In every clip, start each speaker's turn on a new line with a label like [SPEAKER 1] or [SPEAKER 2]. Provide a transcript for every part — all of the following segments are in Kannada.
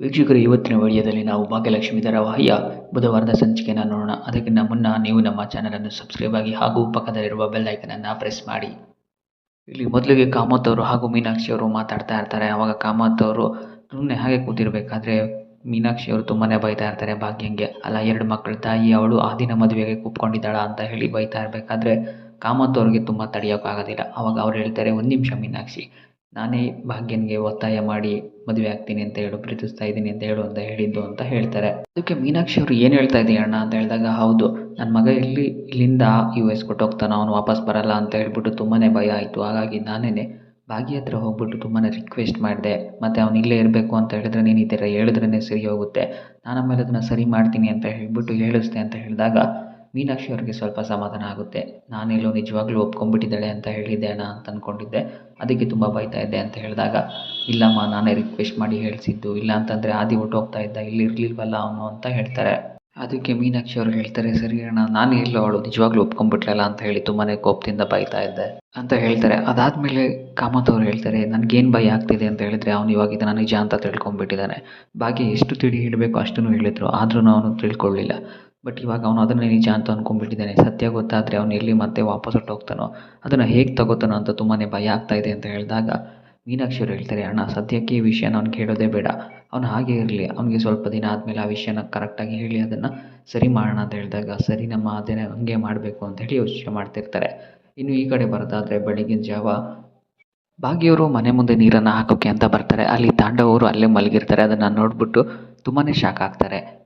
[SPEAKER 1] ವೀಕ್ಷಕರು, ಇವತ್ತಿನ ವಿಡಿಯೋದಲ್ಲಿ ನಾವು ಭಾಗ್ಯಲಕ್ಷ್ಮಿ ಧಾರಾವಾಹಿಯ ಬುಧವಾರದ ಸಂಚಿಕೆಯನ್ನು ನೋಡೋಣ. ಅದಕ್ಕಿಂತ ಮುನ್ನ ನೀವು ನಮ್ಮ ಚಾನಲನ್ನು ಸಬ್ಸ್ಕ್ರೈಬ್ ಆಗಿ ಹಾಗೂ ಪಕ್ಕದಲ್ಲಿರುವ ಬೆಲ್ ಐಕನನ್ನು ಪ್ರೆಸ್ ಮಾಡಿ. ಇಲ್ಲಿ ಮೊದಲಿಗೆ ಕಾಮತ್ ಅವರು ಹಾಗೂ ಮೀನಾಕ್ಷಿ ಅವರು ಮಾತಾಡ್ತಾ ಇರ್ತಾರೆ. ಆವಾಗ ಕಾಮತ್ ಅವರು ಸುಮ್ಮನೆ ಹಾಗೆ ಕೂತಿರ್ಬೇಕಾದ್ರೆ ಮೀನಾಕ್ಷಿ ಅವರು ತುಂಬಾ ಬೈತಾ ಇರ್ತಾರೆ ಭಾಗ್ಯಂಗೆ. ಅಲ್ಲ, ಎರಡು ಮಕ್ಕಳ ತಾಯಿ, ಅವಳು ಆ ದಿನ ಮದುವೆಗೆ ಕೂತ್ಕೊಂಡಿದ್ದಾಳ ಅಂತ ಹೇಳಿ ಬೈತಾ ಇರ್ಬೇಕಾದ್ರೆ ಕಾಮತ್ ಅವ್ರಿಗೆ ತುಂಬ ತಡೆಯೋಕ್ಕಾಗೋದಿಲ್ಲ ಅವಾಗ ಅವ್ರು ಹೇಳ್ತಾರೆ, ಒಂದು ನಿಮಿಷ ಮೀನಾಕ್ಷಿ ನಾನೇ ಭಾಗ್ಯನಿಗೆ ಒತ್ತಾಯ ಮಾಡಿ ಮದುವೆ ಆಗ್ತೀನಿ ಅಂತ ಹೇಳು, ಪ್ರೀತಿಸ್ತಾ ಇದ್ದೀನಿ ಅಂತ ಹೇಳು ಅಂತ ಹೇಳಿದ್ದು ಅಂತ ಹೇಳ್ತಾರೆ. ಅದಕ್ಕೆ ಮೀನಾಕ್ಷಿ ಅವರು ಏನು ಹೇಳ್ತಾ ಇದ್ದೀಯ ಅಣ್ಣ ಅಂತ ಹೇಳಿದಾಗ, ಹೌದು ನನ್ನ ಮಗ ಇಲ್ಲಿ, ಇಲ್ಲಿಂದ ಯು ಎಸ್ ಕೊಟ್ಟು ಹೋಗ್ತಾನೆ, ಅವನು ವಾಪಸ್ ಬರಲ್ಲ ಅಂತ ಹೇಳ್ಬಿಟ್ಟು ತುಂಬಾ ಭಯ ಆಯಿತು. ಹಾಗಾಗಿ ನಾನೇ ಭಾಗಿ ಹತ್ರ ಹೋಗ್ಬಿಟ್ಟು ತುಂಬಾ ರಿಕ್ವೆಸ್ಟ್ ಮಾಡಿದೆ. ಮತ್ತು ಅವ್ನು ಇಲ್ಲೇ ಇರಬೇಕು ಅಂತ ಹೇಳಿದ್ರೆ ನೀನು ಈ ಥರ ಹೇಳಿದ್ರೇ ಸರಿ ಹೋಗುತ್ತೆ. ನಾನು ಆಮೇಲೆ ಅದನ್ನು ಸರಿ ಮಾಡ್ತೀನಿ ಅಂತ ಹೇಳಿಬಿಟ್ಟು ಹೇಳಿಸ್ದೆ ಅಂತ ಹೇಳಿದಾಗ ಮೀನಾಕ್ಷಿ ಅವ್ರಿಗೆ ಸ್ವಲ್ಪ ಸಮಾಧಾನ ಆಗುತ್ತೆ. ನಾನೆಲ್ಲೋ ನಿಜವಾಗ್ಲೂ ಒಪ್ಕೊಂಡ್ಬಿಟ್ಟಿದ್ದಾಳೆ ಅಂತ ಹೇಳಿದ್ದೆ ಅಣ್ಣ ಅಂತ ಅಂದ್ಕೊಂಡಿದ್ದೆ ಅದಕ್ಕೆ ತುಂಬ ಬೈತಾ ಇದ್ದೆ ಅಂತ ಹೇಳಿದಾಗ, ಇಲ್ಲಮ್ಮ, ನಾನೇ ರಿಕ್ವೆಸ್ಟ್ ಮಾಡಿ ಹೇಳಿಸಿದ್ದು, ಇಲ್ಲ ಅಂತಂದರೆ ಆದಿ ಹೋಗ್ತಾ ಇದ್ದ, ಇಲ್ಲಿ ಇರಲಿಲ್ವಲ್ಲ ಅವನು ಅಂತ ಹೇಳ್ತಾರೆ. ಅದಕ್ಕೆ ಮೀನಾಕ್ಷಿ ಅವರು ಹೇಳ್ತಾರೆ, ಸರಿ ಅಣ್ಣ, ನಾನು ಎಲ್ಲೋ ಅವಳು ನಿಜವಾಗ್ಲೂ ಒಪ್ಕೊಂಡ್ಬಿಟ್ಲಲ್ಲ ಅಂತ ಹೇಳಿ ತುಂಬಾ ಕೋಪದಿಂದ ಬೈತಾ ಇದ್ದೆ, ಅಂತ ಹೇಳ್ತಾರೆ. ಅದಾದಮೇಲೆ ಕಾಮತ್ ಅವ್ರು ಹೇಳ್ತಾರೆ, ನನಗೇನು ಭಯ ಆಗ್ತಿದೆ ಅಂತ ಹೇಳಿದ್ರೆ ಅವನು ಇವಾಗ ಇದನ್ನು ನಿಜ ಅಂತ ತಿಳ್ಕೊಂಡ್ಬಿಟ್ಟಿದ್ದಾನೆ. ಬಾಕಿ ಎಷ್ಟು ತಿಳಿ ಹೇಳಬೇಕು ಅಷ್ಟನ್ನು ಹೇಳಿದ್ರು ಆದ್ರೂ ಅವನು ತಿಳ್ಕೊಳ್ಳಿಲ್ಲ. ಬಟ್ ಇವಾಗ ಅವನು ಅದನ್ನೇ ನಿಜ ಅಂತ ಅಂದ್ಕೊಂಡ್ಬಿಟ್ಟಿದ್ದಾನೆ ಸತ್ಯ ಗೊತ್ತಾದರೆ ಅವನು ಎಲ್ಲಿ ಮತ್ತೆ ವಾಪಸ್ ಹೊರ್ಟೋಗ್ತಾನೋ, ಅದನ್ನು ಹೇಗೆ ತಗೋತಾನೋ ಅಂತ ತುಂಬಾ ಭಯ ಆಗ್ತಾ ಇದೆ ಅಂತ ಹೇಳಿದಾಗ ಮೀನಾಕ್ಷಿ ಹೇಳ್ತಾರೆ, ಅಣ್ಣ, ಸದ್ಯಕ್ಕೆ ಈ ವಿಷಯನ ಅವ್ನಿಗೆ ಹೇಳೋದೇ ಬೇಡ. ಅವನು ಹಾಗೆ ಇರಲಿ. ಅವನಿಗೆ ಸ್ವಲ್ಪ ದಿನ ಆದಮೇಲೆ ಆ ವಿಷಯನ ಕರೆಕ್ಟಾಗಿ ಹೇಳಿ, ಅದನ್ನು ಸರಿ ಮಾಡೋಣ ಅಂತ ಹೇಳಿದಾಗ ಸರಿ, ನಮ್ಮ ಅದೇ ಹಂಗೆ ಮಾಡಬೇಕು ಅಂತ ಹೇಳಿ ಯೋಚನೆ ಮಾಡ್ತಿರ್ತಾರೆ. ಇನ್ನು ಈ ಕಡೆ ಬರೋದಾದರೆ ಬೆಳಗಿನ ಜಾವ ಭಾಗ್ಯವರು ಮನೆ ಮುಂದೆ ನೀರನ್ನು ಹಾಕೋಕ್ಕೆ ಅಂತ ಬರ್ತಾರೆ. ಅಲ್ಲಿ ತಾಂಡವರು ಅಲ್ಲೇ ಮಲಗಿರ್ತಾರೆ. ಅದನ್ನು ನೋಡಿಬಿಟ್ಟು ತುಂಬಾ ಶಾಕ್ ಆಗ್ತಾರೆ.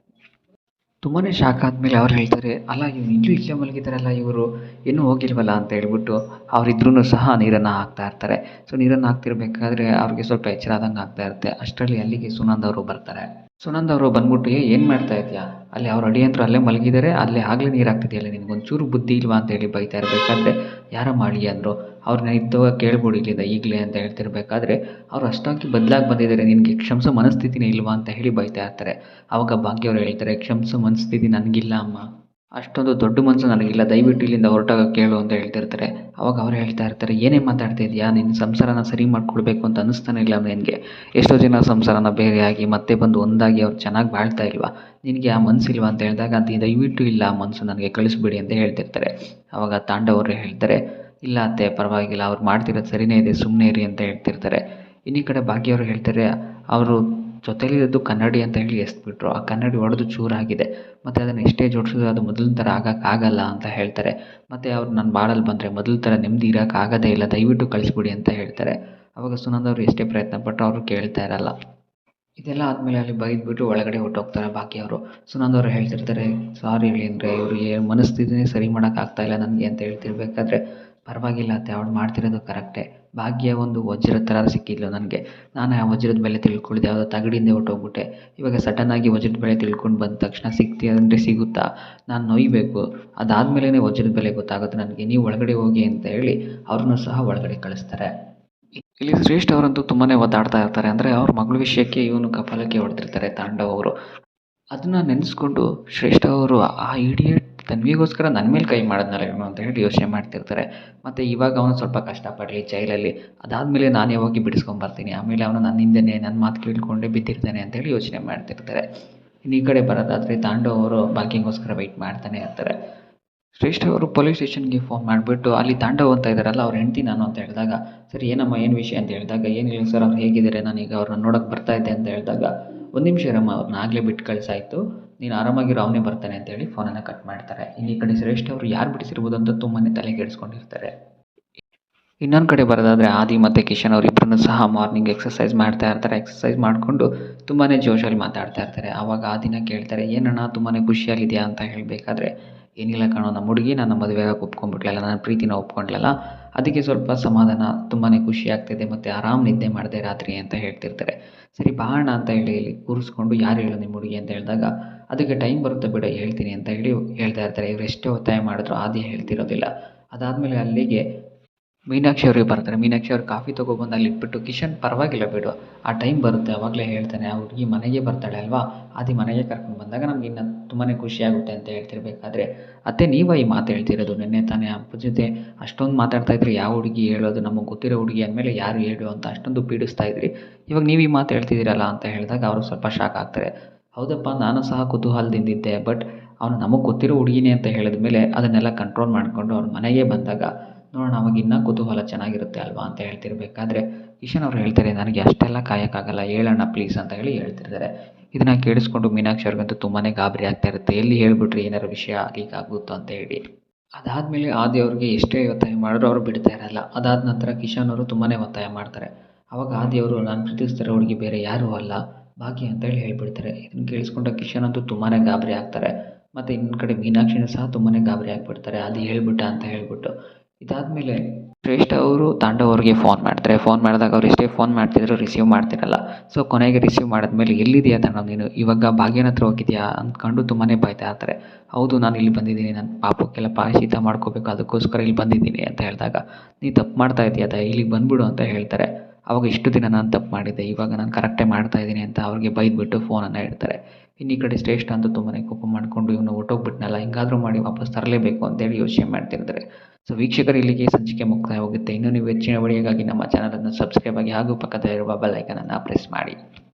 [SPEAKER 1] ತುಂಬಾ ಶಾಕ್ ಆದಮೇಲೆ ಅವ್ರು ಹೇಳ್ತಾರೆ, ಅಲ್ಲ, ಇವ್ರು ಇಲ್ಲೂ ಇಲ್ಲೇ ಮಲಗಿದ್ದಾರಲ್ಲ ಇವರು ಇನ್ನೂ ಹೋಗಿಲ್ವಲ್ಲ? ಅಂತ ಹೇಳ್ಬಿಟ್ಟು ಅವರಿದ್ರೂ ಸಹ ನೀರನ್ನು ಹಾಕ್ತಾ ಇರ್ತಾರೆ. ಸೊ ನೀರನ್ನು ಹಾಕ್ತಿರ್ಬೇಕಾದ್ರೆ ಅವ್ರಿಗೆ ಸ್ವಲ್ಪ ಎಚ್ಚರ ಆದಂಗೆ ಆಗ್ತಾ ಇರುತ್ತೆ. ಅಷ್ಟರಲ್ಲಿ ಅಲ್ಲಿಗೆ ಸುನಂದ್ ಅವರು ಬರ್ತಾರೆ. ಸುನಂದ್ ಅವರು ಬಂದ್ಬಿಟ್ಟು ಏನು ಮಾಡ್ತಾ ಇದೆಯಾ? ಅಲ್ಲಿ ಅವ್ರ ಅಡಿಯಂತ್ರ ಅಲ್ಲೇ ಮಲಗಿದ್ದಾರೆ ಅಲ್ಲೇ ಆಗಲೇ ನೀರು ಆಗ್ತಿದೆಯಲ್ಲ ನಿನಗೊಂಚೂರು ಬುದ್ಧಿ ಇಲ್ವಾ ಅಂತ ಹೇಳಿ ಬೈತಾ ಇರಬೇಕಾದ್ರೆ ಯಾರ ಮಾಡಿ ಅಂದರು? ಅವ್ರನ್ನ ಇದ್ದಾಗ ಕೇಳ್ಬೋದು ಇಲ್ಲಿಂದ ಈಗಲೇ ಅಂತ ಹೇಳ್ತಿರ್ಬೇಕಾದ್ರೆ, ಅವ್ರು ಅಷ್ಟಾಗಿ ಬದಲಾಗಿ ಬಂದಿದ್ದಾರೆ. ನಿನಗೆ ಕ್ಷಮಸ ಮನಸ್ಥಿತಿನೇ ಇಲ್ವಾ ಅಂತ ಹೇಳಿ ಬೈತಾ ಇರ್ತಾರೆ. ಆವಾಗ ಭಾಗ್ಯ ಅವ್ರು ಹೇಳ್ತಾರೆ, ಕ್ಷಮಸ ಮನಸ್ಥಿತಿ ನನಗಿಲ್ಲ ಅಮ್ಮ. ಅಷ್ಟೊಂದು ದೊಡ್ಡ ಮನಸ್ಸು ನನಗಿಲ್ಲ. ದಯವಿಟ್ಟು ಇಲ್ಲಿಂದ ಹೊರಟಾಗ ಕೇಳು ಅಂತ ಹೇಳ್ತಿರ್ತಾರೆ. ಅವಾಗ ಅವ್ರು ಹೇಳ್ತಾ ಇರ್ತಾರೆ, ಏನೇ ಮಾತಾಡ್ತಾ ಇದೆಯಾ? ನಿನ್ನ ಸಂಸಾರನ ಸರಿ ಮಾಡ್ಕೊಳ್ಬೇಕು ಅಂತ ಅನ್ನಿಸ್ತಾನೆ ಇಲ್ಲ ನಿನಗೆ. ಎಷ್ಟೋ ಜನ ಸಂಸಾರನ ಬೇರೆಯಾಗಿ ಮತ್ತೆ ಬಂದು ಒಂದಾಗಿ ಅವ್ರು ಚೆನ್ನಾಗಿ ಬಾಳ್ತಾ ಇಲ್ವಾ? ನಿನಗೆ ಆ ಮನಸ್ಸಿಲ್ವಾ ಅಂತ ಹೇಳಿದಾಗ, ಅದು ದಯವಿಟ್ಟು ಇಲ್ಲ ಆ ಮನಸ್ಸು ನನಗೆ ಕಳಿಸ್ಬಿಡಿ ಅಂತ ಹೇಳ್ತಿರ್ತಾರೆ. ಅವಾಗ ತಾಂಡವರು ಹೇಳ್ತಾರೆ, ಇಲ್ಲ ಅತ್ತೆ, ಪರವಾಗಿಲ್ಲ. ಅವ್ರು ಮಾಡ್ತಿರೋದು ಸರಿನೇ ಇದೆ ಸುಮ್ಮನೆ ಇರಿ ಅಂತ ಹೇಳ್ತಿರ್ತಾರೆ. ಇನ್ನೀ ಕಡೆ ಭಾಗ್ಯವರು ಹೇಳ್ತಾರೆ, ಅವರು ಜೊತೆಲಿರೋದು ಕನ್ನಡಿ ಅಂತ ಹೇಳಿ ಎಸ್ಬಿಟ್ರು. ಆ ಕನ್ನಡಿ ಒಡೆದು ಚೂರಾಗಿದೆ. ಮತ್ತು ಅದನ್ನು ಎಷ್ಟೇ ಜೋಡಿಸಿದ್ರು ಅದು ಮೊದಲಿನ ಥರ ಆಗೋಕ್ಕಾಗಲ್ಲ ಅಂತ ಹೇಳ್ತಾರೆ. ಮತ್ತು ಅವ್ರು ನನ್ನ ಬಾಡಲ್ಲಿ ಬಂದರೆ ಮೊದಲ ಥರ ನೆಮ್ಮದಿ ಇರೋಕ್ಕಾಗೋದೇ ಇಲ್ಲ, ದಯವಿಟ್ಟು ಕಳಿಸ್ಬಿಡಿ ಅಂತ ಹೇಳ್ತಾರೆ. ಅವಾಗ ಸುನಂದ ಅವರು ಎಷ್ಟೇ ಪ್ರಯತ್ನ ಪಟ್ಟರು ಅವರು ಕೇಳ್ತಾ ಇರಲ್ಲ. ಇದೆಲ್ಲ ಆದಮೇಲೆ ಅಲ್ಲಿ ಬೈದ್ಬಿಟ್ಟು ಒಳಗಡೆ ಹೊರ್ಟೋಗ್ತಾರೆ ಬಾಕಿ ಅವರು. ಸುನಂದ್ ಅವರು ಹೇಳ್ತಿರ್ತಾರೆ, ಸಾರಿ ಹೇಳಿ ಅಂದರೆ ಇವರು ಮನಸ್ಥಿತಿನೇ ಸರಿ ಮಾಡೋಕ್ಕಾಗ್ತಾ ಇಲ್ಲ ನನಗೆ ಅಂತ ಹೇಳ್ತಿರ್ಬೇಕಾದ್ರೆ ಪರವಾಗಿಲ್ಲ ಅತ್ತೆ, ಅವಳು ಮಾಡ್ತಿರೋದು ಕರೆಕ್ಟೇ. ಭಾಗ್ಯ ಒಂದು ವಜ್ರದ ಥರ ಸಿಕ್ಕಿದ್ಲು ನನಗೆ. ನಾನು ಆ ವಜ್ರದ ಬೆಲೆ ತಿಳ್ಕೊಳ್ದೆ ಯಾವುದೋ ತಗಡಿಂದ ಹೊಟ್ಟೋಗ್ಬಿಟ್ಟೆ ಇವಾಗ ಸಡನ್ನಾಗಿ ವಜ್ರದ ಬೆಲೆ ತಿಳ್ಕೊಂಡು ಬಂದ ತಕ್ಷಣ ಸಿಕ್ತಿ ಅಂದರೆ ಸಿಗುತ್ತಾ? ನಾನು ನೊಯ್ಬೇಕು. ಅದಾದಮೇಲೆ ವಜ್ರದ ಬೆಲೆ ಗೊತ್ತಾಗುತ್ತೆ ನನಗೆ. ನೀವು ಒಳಗಡೆ ಹೋಗಿ ಅಂತ ಹೇಳಿ ಅವ್ರನ್ನೂ ಸಹ ಒಳಗಡೆ ಕಳಿಸ್ತಾರೆ. ಇಲ್ಲಿ ಶ್ರೇಷ್ಠ ಅವರಂತೂ ತುಂಬಾ ಒದ್ದಾಡ್ತಾ ಇರ್ತಾರೆ. ಅಂದರೆ ಅವ್ರ ಮಗಳ ವಿಷಯಕ್ಕೆ ಇವನು ಕಪಾಲಕ್ಕೆ ಹೊಡೆದಿರ್ತಾರೆ ತಾಂಡವ್ ಅವರು. ಅದನ್ನು ನೆನೆಸ್ಕೊಂಡು ಶ್ರೇಷ್ಠ ಅವರು ಆ ಇಡಿಯಟ್ ತನ್ವಿಗೋಸ್ಕರ ನನ್ನ ಮೇಲೆ ಕೈ ಮಾಡಿದ್ನಲ್ಲ ಇವನು ಅಂತ ಹೇಳಿ ಯೋಚನೆ ಮಾಡ್ತಿರ್ತಾರೆ. ಮತ್ತು ಇವಾಗ ಅವನು ಸ್ವಲ್ಪ ಕಷ್ಟಪಡಲಿ, ಜೈಲಲ್ಲಿ. ಅದಾದಮೇಲೆ ನಾನೇ ಹೋಗಿ ಬಿಡಿಸ್ಕೊಂಬರ್ತೀನಿ. ಆಮೇಲೆ ಅವನು ನನ್ನ ಹಿಂದೆನೇ ನನ್ನ ಮಾತು ಕೇಳಿಕೊಂಡೇ ಬಿದ್ದಿರ್ತಾನೆ ಅಂತೇಳಿ ಯೋಚನೆ ಮಾಡ್ತಿರ್ತಾರೆ. ಇನ್ನು ಈ ಕಡೆ ಬರೋದಾದರೆ ತಾಂಡು ಅವರು ಬಾಕಿಂಗೋಸ್ಕರ ವೆಯ್ಟ್ ಮಾಡ್ತಾನೆ ಇರ್ತಾರೆ. ಶ್ರೇಷ್ಠ ಅವರು ಪೊಲೀಸ್ ಸ್ಟೇಷನ್ಗೆ ಫೋನ್ ಮಾಡಿಬಿಟ್ಟು, ಅಲ್ಲಿ ತಾಂಡವ್ ಅಂತ ಇದ್ದಾರಲ್ಲ ಅವ್ರು ಹೆಂಡ್ತಿ ನಾನು ಅಂತ ಹೇಳಿದಾಗ, ಸರಿ, ಏನಮ್ಮ, ಏನು ವಿಷಯ? ಅಂತ ಹೇಳಿದಾಗ ಏನಿಲ್ಲ ಸರ್, ಅವ್ರು ಹೇಗಿದ್ದಾರೆ? ನಾನೀಗ ಅವ್ರನ್ನ ನೋಡೋಕೆ ಬರ್ತಾ ಇದ್ದೆ ಅಂತ ಹೇಳಿದಾಗ, ಒಂದು ನಿಮಿಷ ಇರಮ್ಮ ಅವ್ರನ್ನ ಆಗಲೇ ಬಿಟ್ಟು ಕಳಿಸಾಯ್ತು. ನೀನು ಆರಾಮಾಗಿರೋ ಅವನೇ ಬರ್ತಾನೆ ಅಂತೇಳಿ ಫೋನನ್ನು ಕಟ್ ಮಾಡ್ತಾರೆ. ಇನ್ನು ಕಡೆ ಶ್ರೇಷ್ಠ ಅವರು ಯಾರು ಬಿಡಿಸಿರ್ಬೋದು ಅಂತ ತುಂಬಾ ತಲೆ ಕೆಡಿಸ್ಕೊಂಡಿರ್ತಾರೆ. ಇನ್ನೊಂದು ಕಡೆ ಬರೋದಾದರೆ ಆದಿ ಮತ್ತು ಕಿಶನ್ ಅವರಿಬ್ಬರನ್ನು ಸಹ ಮಾರ್ನಿಂಗ್ ಎಕ್ಸಸೈಸ್ ಮಾಡ್ತಾ ಇರ್ತಾರೆ. ಎಕ್ಸಸೈಸ್ ಮಾಡಿಕೊಂಡು ತುಂಬಾ ಜೋಶಲ್ಲಿ ಮಾತಾಡ್ತಾ ಇರ್ತಾರೆ. ಆವಾಗ ಆದಿನ ಕೇಳ್ತಾರೆ, ಏನಣ್ಣ ತುಂಬಾ ಖುಷಿಯಾಗಿದೆಯಾ ಅಂತ ಹೇಳಬೇಕಾದ್ರೆ ಏನಿಲ್ಲ ಕಣೋ, ನಮ್ಮ ಹುಡುಗಿ ನನ್ನ ಮದುವೆಗೆ ಒಪ್ಕೊಂಡ್ಬಿಟ್ಲಲ್ಲ, ನನ್ನ ಪ್ರೀತಿನ ಒಪ್ಕೊಂಡ್ಲಲ್ಲ, ಅದಕ್ಕೆ ಸ್ವಲ್ಪ ಸಮಾಧಾನ ತುಂಬಾ ಖುಷಿ ಆಗ್ತಿದೆ ಮತ್ತು ಆರಾಮ್ ನಿದ್ದೆ ಮಾಡಿದೆ ರಾತ್ರಿ ಅಂತ ಹೇಳ್ತಿರ್ತಾರೆ. ಸರಿ ಬಾಣ ಅಂತ ಹೇಳಿ ಇಲ್ಲಿ ಕೂರಿಸ್ಕೊಂಡು ಯಾರು ಹೇಳು ನಿಮ್ಮ ಹುಡುಗಿ ಅಂತ ಹೇಳಿದಾಗ, ಅದಕ್ಕೆ ಟೈಮ್ ಬರುತ್ತೆ ಬಿಡ, ಹೇಳ್ತೀನಿ ಅಂತ ಹೇಳಿ ಹೇಳ್ತಾ ಇರ್ತಾರೆ. ಇವ್ರು ಎಷ್ಟೇ ಒತ್ತಾಯ ಮಾಡಿದ್ರು ಆದಿ ಹೇಳ್ತಿರೋದಿಲ್ಲ. ಅದಾದಮೇಲೆ ಅಲ್ಲಿಗೆ ಮೀನಾಕ್ಷಿ ಅವ್ರಿಗೆ ಬರ್ತಾರೆ. ಮೀನಾಕ್ಷಿ ಅವ್ರು ಕಾಫಿ ತೊಗೊಬಂದು ಅಲ್ಲಿ ಇಟ್ಬಿಟ್ಟು, ಕಿಶನ್, ಪರವಾಗಿಲ್ಲ ಬಿಡು. ಆ ಟೈಮ್ ಬರುತ್ತೆ. ಆವಾಗಲೇ ಹೇಳ್ತಾನೆ. ಆ ಹುಡುಗಿ ಮನೆಗೆ ಬರ್ತಾಳೆ ಅಲ್ವಾ? ಆದಿ ಮನೆಗೆ ಕರ್ಕೊಂಡು ಬಂದಾಗ ನಮ್ಗೆ ಇನ್ನು ತುಂಬಾ ಖುಷಿಯಾಗುತ್ತೆ ಅಂತ ಹೇಳ್ತಿರ್ಬೇಕಾದ್ರೆ, ಅತ್ತೆ ನೀವಾ ಈ ಮಾತು ಹೇಳ್ತಿರೋದು ನಿನ್ನೆ ತಾನೇ. ಅಪ್ಪ ಜೊತೆ ಅಷ್ಟೊಂದು ಮಾತಾಡ್ತಾ ಇದ್ರಿ. ಯಾವ ಹುಡುಗಿ ಹೇಳೋದು? ನಮಗೆ ಗೊತ್ತಿರೋ ಹುಡುಗಿ ಅಂದಮೇಲೆ ಯಾರು ಹೇಳು ಅಂತ ಅಷ್ಟೊಂದು ಪೀಡಿಸ್ತಾ ಇದ್ರಿ. ಇವಾಗ ನೀವು ಈ ಮಾತು ಹೇಳ್ತಿದ್ದೀರಲ್ಲ ಅಂತ ಹೇಳಿದಾಗ ಅವರು ಸ್ವಲ್ಪ ಶಾಕ್ ಆಗ್ತಾರೆ. ಹೌದಪ್ಪ, ನಾನು ಸಹ ಕುತೂಹಲದಿಂದಿದ್ದೆ ಬಟ್ ಅವನು ನಮಗೆ ಗೊತ್ತಿರೋ ಹುಡುಗಿನೇ ಅಂತ ಹೇಳಿದ ಮೇಲೆ ಅದನ್ನೆಲ್ಲ ಕಂಟ್ರೋಲ್ ಮಾಡಿಕೊಂಡು ಅವ್ರ ಮನೆಗೆ ಬಂದಾಗ ನೋಡೋಣ, ಅವಾಗ ಇನ್ನೂ ಕುತೂಹಲ ಚೆನ್ನಾಗಿರುತ್ತೆ ಅಲ್ವಾ ಅಂತ ಹೇಳ್ತಿರ್ಬೇಕಾದ್ರೆ ಕಿಶನ್ ಅವ್ರು ಹೇಳ್ತಾರೆ, ನನಗೆ ಅಷ್ಟೆಲ್ಲ ಕಾಯೋಕ್ಕಾಗಲ್ಲ, ಹೇಳೋಣ ಪ್ಲೀಸ್ ಅಂತ ಹೇಳಿ ಹೇಳ್ತಿರ್ತಾರೆ. ಇದನ್ನು ಕೇಳಿಸ್ಕೊಂಡು ಮೀನಾಕ್ಷಿ ಅವ್ರಿಗಂತೂ ತುಂಬಾ ಗಾಬರಿ ಆಗ್ತಾ ಇರುತ್ತೆ. ಎಲ್ಲಿ ಹೇಳಿಬಿಟ್ರಿ ಏನಾರು ವಿಷಯ ಲೀಕ್ ಆಗುತ್ತೋ ಅಂತ ಹೇಳಿ. ಅದಾದಮೇಲೆ ಆದಿ ಅವ್ರಿಗೆ ಎಷ್ಟೇ ಒತ್ತಾಯ ಮಾಡಿದ್ರು ಅವರು ಬಿಡ್ತಾ ಇರಲ್ಲ. ಅದಾದ ನಂತರ ಕಿಶನ್ ಅವರು ತುಂಬಾ ಒತ್ತಾಯ ಮಾಡ್ತಾರೆ. ಅವಾಗ ಆದಿ ಅವರು, ನಾನು ಪ್ರೀತಿಸ್ತಾರೆ ಹುಡುಗಿ ಬೇರೆ ಯಾರೂ ಅಲ್ಲ, ಭಾಗ್ಯ ಅಂತೇಳಿ ಹೇಳ್ಬಿಡ್ತಾರೆ. ಇದನ್ನು ಕೇಳಿಸ್ಕೊಂಡ ಕಿಶನ್ ಅಂತೂ ತುಂಬಾ ಗಾಬರಿ ಆಗ್ತಾರೆ. ಮತ್ತು ಇನ್ನೊಂದು ಕಡೆ ಮೀನಾಕ್ಷಿನೂ ಸಹ ತುಂಬಾ ಗಾಬರಿ ಆಗಿಬಿಡ್ತಾರೆ. ಅದು ಹೇಳ್ಬಿಟ್ಟ ಅಂತ ಹೇಳ್ಬಿಟ್ಟು. ಇದಾದಮೇಲೆ ಶ್ರೇಷ್ಠ ಅವರು ತಾಂಡವರಿಗೆ ಫೋನ್ ಮಾಡ್ತಾರೆ. ಫೋನ್ ಮಾಡಿದಾಗ ಅವ್ರು ಎಷ್ಟೇ ಫೋನ್ ಮಾಡ್ತಿದ್ರು ರಿಸೀವ್ ಮಾಡ್ತಿರಲ್ಲ. ಸೊ ಕೊನೆಗೆ ರಿಸೀವ್ ಮಾಡಿದ್ಮೇಲೆ ಎಲ್ಲಿದೆಯಾ ತಾಂಡವ್ ನೀನು? ಇವಾಗ ಭಾಗ್ಯನ ಹತ್ರ ಹೋಗಿದ್ಯಾ? ಅಂದ್ಕೊಂಡು ತುಂಬಾ ಬೈತಾ ಇರ್ತಾರೆ. ಹೌದು, ನಾನು ಇಲ್ಲಿ ಬಂದಿದ್ದೀನಿ. ನನ್ನ ಪಾಪಕ್ಕೆಲ್ಲ ಪಾಯಸೀತ ಮಾಡ್ಕೋಬೇಕು. ಅದಕ್ಕೋಸ್ಕರ ಇಲ್ಲಿ ಬಂದಿದ್ದೀನಿ ಅಂತ ಹೇಳಿದಾಗ, ನೀ ತಪ್ಪು ಮಾಡ್ತಾ ಇದೀಯ ಅದ ಇಲ್ಲಿಗೆ ಬಂದ್ಬಿಡು ಅಂತ ಹೇಳ್ತಾರೆ. ಅವಾಗ ಇಷ್ಟು ದಿನ ನಾನು ತಪ್ಪು ಮಾಡಿದ್ದೆ. ಇವಾಗ ನಾನು ಕರೆಕ್ಟೇ ಮಾಡ್ತಾ ಇದ್ದೀನಿ ಅಂತ ಅವ್ರಿಗೆ ಬೈದ್ಬಿಟ್ಟು ಫೋನನ್ನು ಇಡ್ತಾರೆ. ಇನ್ನು ಈ ಕಡೆ ಶ್ರೇಷ್ಠ ಅಂತೂ ತುಂಬಾ ಕೋಪ ಮಾಡಿಕೊಂಡು ಇವನು ಹೊಟ್ಟೋಗ್ಬಿಟ್ನಲ್ಲ ಹಿಂಗಾದರೂ ಮಾಡಿ ವಾಪಸ್ ತರಲೇಬೇಕು ಅಂತೇಳಿ ಯೋಚನೆ ಮಾಡ್ತಿರ್ತಾರೆ. ಸೊ ವೀಕ್ಷಕರು ಇಲ್ಲಿಗೆ ಸಂಚಿಕೆ ಮುಕ್ತಾಯವಾಗುತ್ತೆ. ಇನ್ನು ನೀವು ಹೆಚ್ಚಿನ ವಿಡಿಯೋಗಾಗಿ ನಮ್ಮ ಚಾನಲನ್ನು ಸಬ್ಸ್ಕ್ರೈಬ್ ಆಗಿ ಹಾಗೂ ಪಕ್ಕದಲ್ಲಿರುವ ಬೆಲ್ ಐಕನನ್ನು ಪ್ರೆಸ್ ಮಾಡಿ.